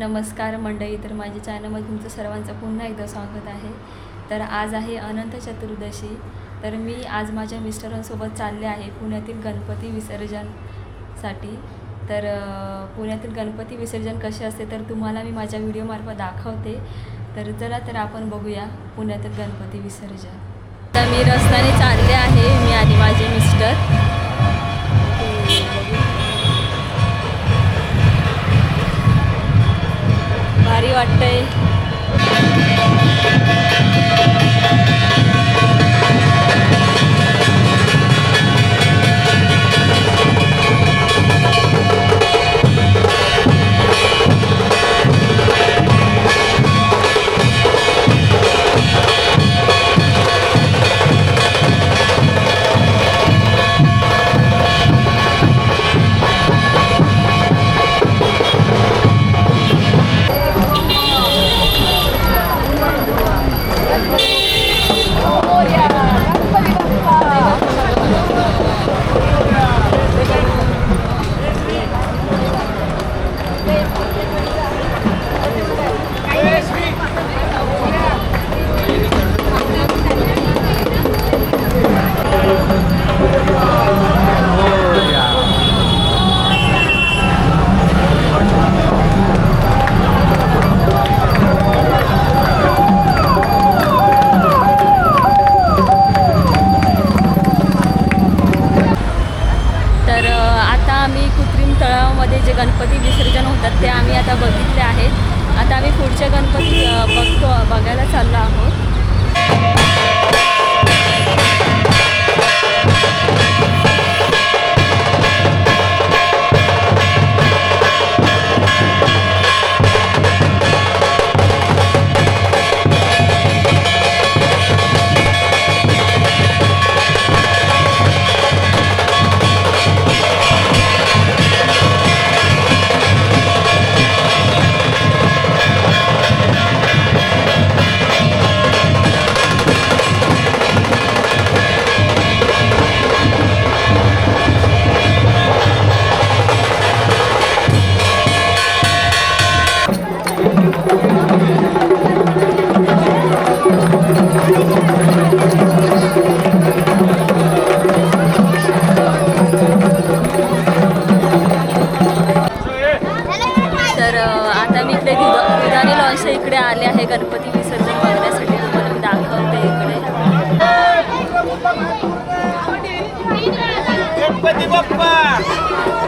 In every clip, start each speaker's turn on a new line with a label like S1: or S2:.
S1: नमस्कार मंडळी तर माझ्या चॅनलमध्ये तुमचं सर्वांचं पुन्हा एकदा स्वागत आहे. तर आज आहे अनंत चतुर्दशी. तर मी आज माझ्या मिस्टरांसोबत चालले आहे पुण्यातील गणपती विसर्जनसाठी. तर पुण्यातील गणपती विसर्जन कसे असते तर तुम्हाला मी माझ्या व्हिडिओमार्फत दाखवते. तर चला तर आपण बघूया पुण्यातील गणपती विसर्जन. तर मी रस्त्याने चालले आहे मी आणि माझे मिस्टर. भारी वाटतंय. तर आता आम्ही कृत्रिम तळावामध्ये जे गणपती विसर्जन होतात ते आम्ही आता बघितले आहेत. आता आम्ही पुढचे गणपती बघतो बघायला चाललो आहोत. गणपती विसर्जन बघण्यासाठी तुम्हाला मी दाखवते इकडे.
S2: गणपती बाप्पा!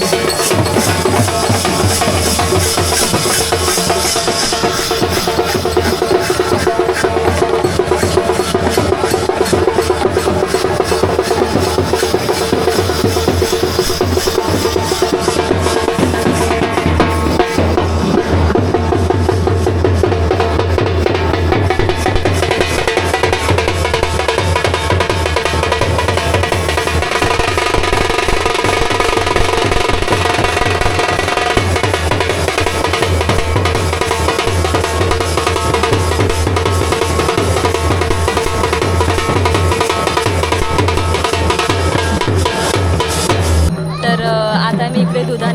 S1: Sí.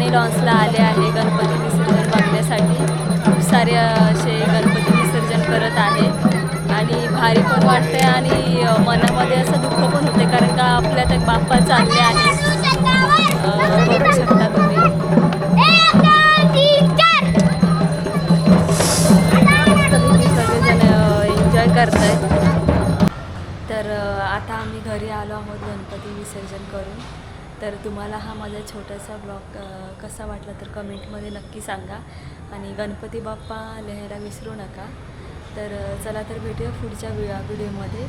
S1: इकडे लॉन्सला आले आहे गणपती विसर्जन बघण्यासाठी. खूप सारे असे गणपती विसर्जन करत आहे. आणि भारी पण वाटते आणि मनामध्ये असं दुःख पण होते कारण का आपल्या त्या बाप्पा चालले आहे बघू शकता तुम्ही. सगळेजण एन्जॉय तर आता आम्ही घरी आलो आहोत गणपती विसर्जन करून. तर तुम्हाला हा माझा छोटासा ब्लॉग कसा वाटला तर कमेंटमध्ये नक्की सांगा. आणि गणपती बाप्पा लिहायला विसरू नका. तर चला तर भेटूया पुढच्या व्हिडिओमध्ये.